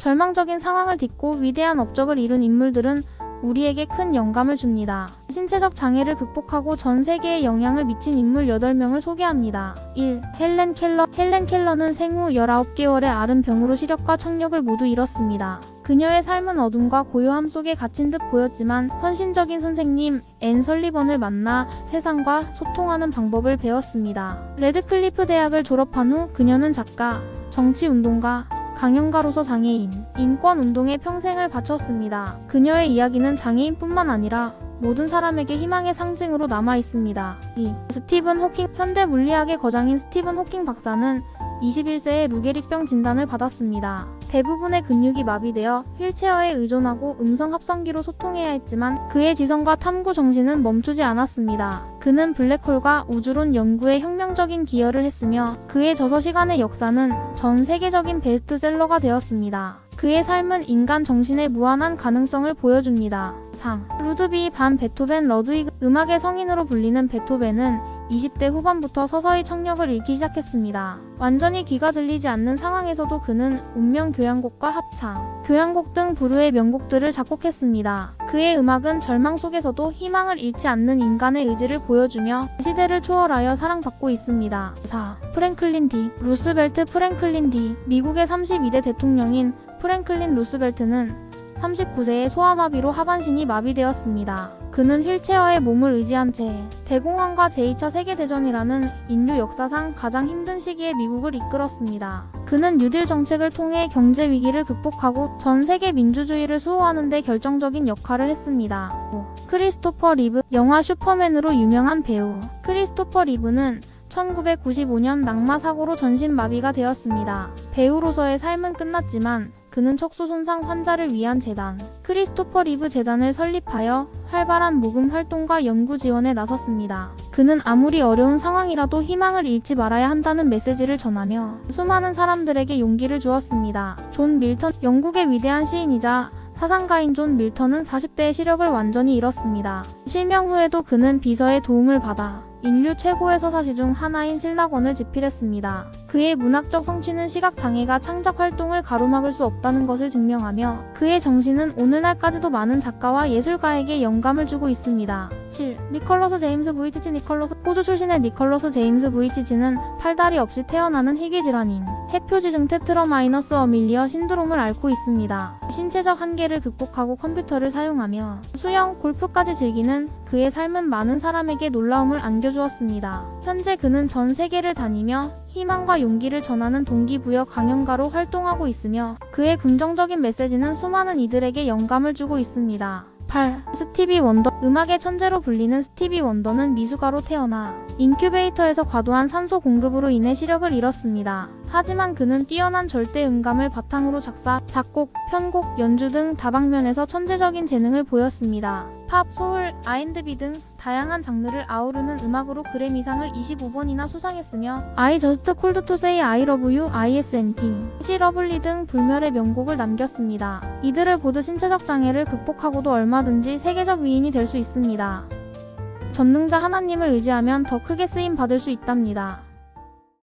절망적인 상황을 딛고 위대한 업적을 이룬 인물들은 우리에게 큰 영감을 줍니다. 신체적 장애를 극복하고 전 세계에 영향을 미친 인물 8명을 소개합니다. 1. 헬렌 켈러 헬렌 켈러는 생후 19개월의 아른 병으로 시력과 청력을 모두 잃었습니다. 그녀의 삶은 어둠과 고요함 속에 갇힌 듯 보였지만 헌신적인 선생님 앤 설리번을 만나 세상과 소통하는 방법을 배웠습니다. 레드클리프 대학을 졸업한 후 그녀는 작가, 정치운동가, 강연가로서 장애인, 인권운동에 평생을 바쳤습니다. 그녀의 이야기는 장애인뿐만 아니라 모든 사람에게 희망의 상징으로 남아 있습니다. 2. 스티븐 호킹 현대 물리학의 거장인 스티븐 호킹 박사는 21세에 루게릭병 진단을 받았습니다. 대부분의 근육이 마비되어 휠체어에 의존하고 음성 합성기로 소통해야 했지만 그의 지성과 탐구 정신은 멈추지 않았습니다. 그는 블랙홀과 우주론 연구에 혁명적인 기여를 했으며 그의 저서 시간의 역사는 전 세계적인 베스트셀러가 되었습니다. 그의 삶은 인간 정신의 무한한 가능성을 보여줍니다. 3. 루드비 반 베토벤 러드위그 음악의 성인으로 불리는 베토벤은 20대 후반부터 서서히 청력을 잃기 시작했습니다. 완전히 귀가 들리지 않는 상황에서도 그는 운명 교향곡과 합창, 교향곡 등 부르의 명곡들을 작곡했습니다. 그의 음악은 절망 속에서도 희망을 잃지 않는 인간의 의지를 보여주며 시대를 초월하여 사랑받고 있습니다. 4. 프랭클린 D. 루스벨트 프랭클린 D. 미국의 32대 대통령인 프랭클린 루스벨트는 39세에 소아마비로 하반신이 마비되었습니다. 그는 휠체어에 몸을 의지한 채 대공황과 제2차 세계대전이라는 인류 역사상 가장 힘든 시기에 미국을 이끌었습니다. 그는 뉴딜 정책을 통해 경제 위기를 극복하고 전 세계 민주주의를 수호하는 데 결정적인 역할을 했습니다. 5. 크리스토퍼 리브 영화 슈퍼맨으로 유명한 배우 크리스토퍼 리브는 1995년 낙마 사고로 전신 마비가 되었습니다. 배우로서의 삶은 끝났지만 그는 척수 손상 환자를 위한 재단 크리스토퍼 리브 재단을 설립하여 활발한 모금 활동과 연구 지원에 나섰습니다. 그는 아무리 어려운 상황이라도 희망을 잃지 말아야 한다는 메시지를 전하며 수많은 사람들에게 용기를 주었습니다. 존 밀턴 영국의 위대한 시인이자 사상가인 존 밀턴은 40대의 시력을 완전히 잃었습니다. 실명 후에도 그는 비서의 도움을 받아 인류 최고의 서사시 중 하나인 신라권을 집필했습니다. 그의 문학적 성취는 시각장애가 창작 활동을 가로막을 수 없다는 것을 증명하며 그의 정신은 오늘날까지도 많은 작가와 예술가에게 영감을 주고 있습니다. 7. 니컬러스 제임스 부이치치 니컬러스 호주 출신의 니컬러스 제임스 부이치치는 팔다리 없이 태어나는 희귀 질환인 해표지증 테트러 마이너스 어밀리어 신드롬을 앓고 있습니다. 신체적 한계를 극복하고 컴퓨터를 사용하며 수영, 골프까지 즐기는 그의 삶은 많은 사람에게 놀라움을 안겨주었습니다. 현재 그는 전 세계를 다니며 희망과 용기를 전하는 동기부여 강연가로 활동하고 있으며 그의 긍정적인 메시지는 수많은 이들에게 영감을 주고 있습니다. 8. 스티비 원더 음악의 천재로 불리는 스티비 원더는 미숙아로 태어나 인큐베이터에서 과도한 산소 공급으로 인해 시력을 잃었습니다. 하지만 그는 뛰어난 절대 음감을 바탕으로 작사, 작곡, 편곡, 연주 등 다방면에서 천재적인 재능을 보였습니다. 팝, 소울, R&B 등 다양한 장르를 아우르는 음악으로 그래미상을 25번이나 수상했으며 I Just Called to Say I Love You, ISNT, 시 러블리 등 불멸의 명곡을 남겼습니다. 이들을 보듯 신체적 장애를 극복하고도 얼마든지 세계적 위인이 될 수 있습니다. 전능자 하나님을 의지하면 더 크게 쓰임 받을 수 있답니다.